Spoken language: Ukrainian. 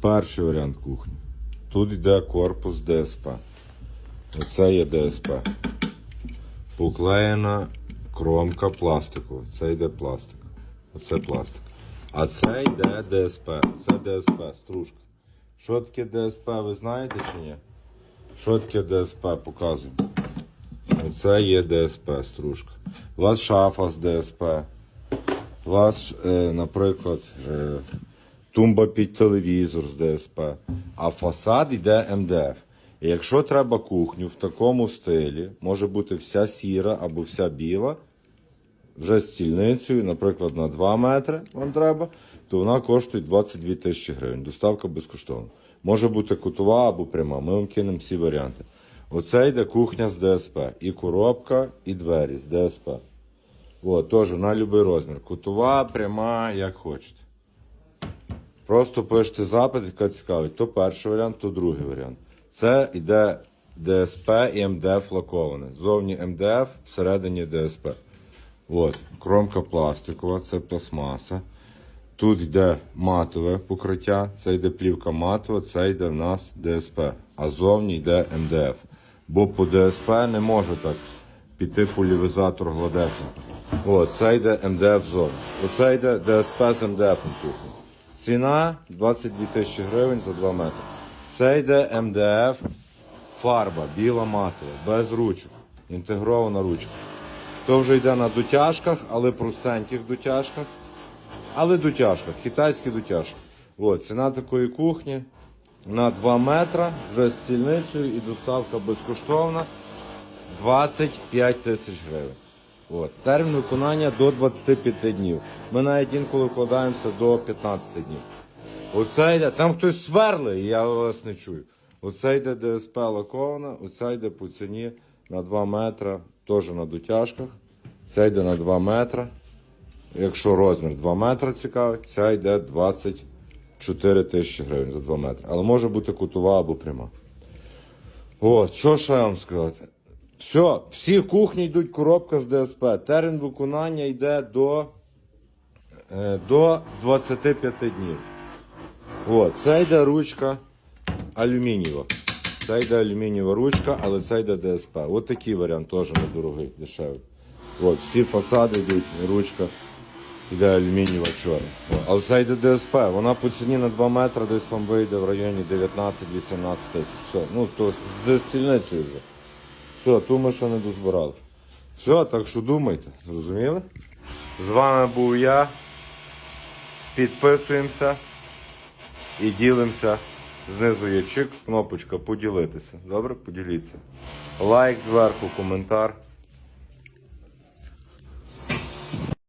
Перший варіант кухні. Тут йде корпус ДСП. Оце є ДСП. Поклеєна кромка пластикова. Це йде пластик. Оце пластик. А це йде ДСП. Це ДСП, стружка. Що таке ДСП, ви знаєте чи ні? Що таке ДСП? Показую. Оце є ДСП, стружка. У вас шафа з ДСП. У вас, е, наприклад, е, тумба під телевізор з ДСП, а фасад йде МДФ. І якщо треба кухню в такому стилі, може бути вся сіра або вся біла, вже з стільницею, наприклад, на 2 метри вам треба, то вона коштує 22 тисячі гривень. Доставка безкоштовна. Може бути кутова або пряма. Ми вам кинемо всі варіанти. Оце йде кухня з ДСП. І коробка, і двері з ДСП. От, теж на будь-який розмір. Кутова, пряма, як хочете. Просто пишете запит, яка цікавить. То перший варіант, то другий варіант. Це йде ДСП і МДФ лаковане. Зовні МДФ, всередині ДСП. От, кромка пластикова, це пластмаса. Тут йде матове покриття, це йде плівка матова, це йде в нас ДСП. А зовні йде МДФ. Бо по ДСП не може так піти полівізатор гладесенько. От, це йде МДФ зовні. Оце йде ДСП з МДФ кухні. Ціна 22 тисячі гривень за 2 метри. Це йде МДФ фарба, біла матова, без ручок. Інтегрована ручка. То вже йде на дотяжках, але простеньких дотяжках. Але дотяжках, китайські дотяжки. От, ціна такої кухні на 2 метра вже з стільницею і доставка безкоштовна 25 тисяч гривень. От. Термін виконання до 25 днів. Ми навіть інколи вкладаємося до 15 днів. Оце йде, там хтось сверлить, я вас не чую. Оце йде ДСП лакована, оце йде по ціні на 2 метра, теж на дотяжках. Це йде на 2 метра. Якщо розмір 2 метри цікавить, ця йде 24 тисячі гривень за 2 метри. Але може бути кутова або пряма. От, що ще вам сказати? Все, всі кухні йдуть коробка з ДСП. Термін виконання йде до, е, до 25 днів. От, це йде ручка алюмінієва. Це йде алюмінієва ручка, але це йде ДСП. От такий варіант теж недорогий, дешевий. От, всі фасади йдуть, ручка йде алюмінієва чорна. Але це йде ДСП. Вона по ціні на 2 метри десь вам вийде в районі 19-18 тисяч. Все, ну то з стільницею вже. Все, ту ми ще не дозбирали. Все, так що думайте, зрозуміли? З вами був я. Підписуємося і ділимося. Знизу є чик, кнопочка поділитися. Добре? Поділіться. Лайк зверху, коментар.